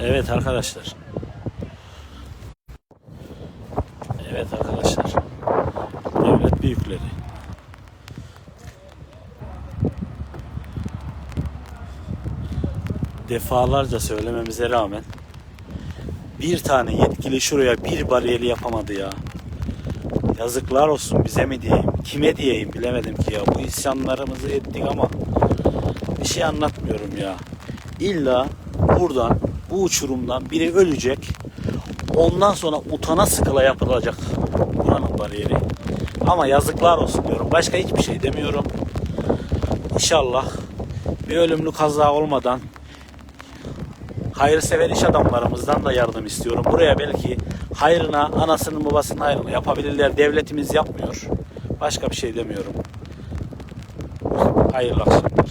Evet arkadaşlar. Evet arkadaşlar. Devlet büyükleri. Defalarca söylememize rağmen bir tane yetkili şuraya bir bariyeri yapamadı ya. Yazıklar olsun bize mi diyeyim, kime diyeyim bilemedim ki ya. Bu isyanlarımızı ettik ama bir şey anlatmıyorum ya. İlla buradan, bu uçurumdan biri ölecek. Ondan sonra utana sıkıla yapılacak buranın bariyeri. Ama yazıklar olsun diyorum. Başka hiçbir şey demiyorum. İnşallah bir ölümlü kaza olmadan hayırsever iş adamlarımızdan da yardım istiyorum. Buraya belki hayrına, anasının babasının hayrına yapabilirler. Devletimiz yapmıyor. Başka bir şey demiyorum. Hayırlı akşamlar.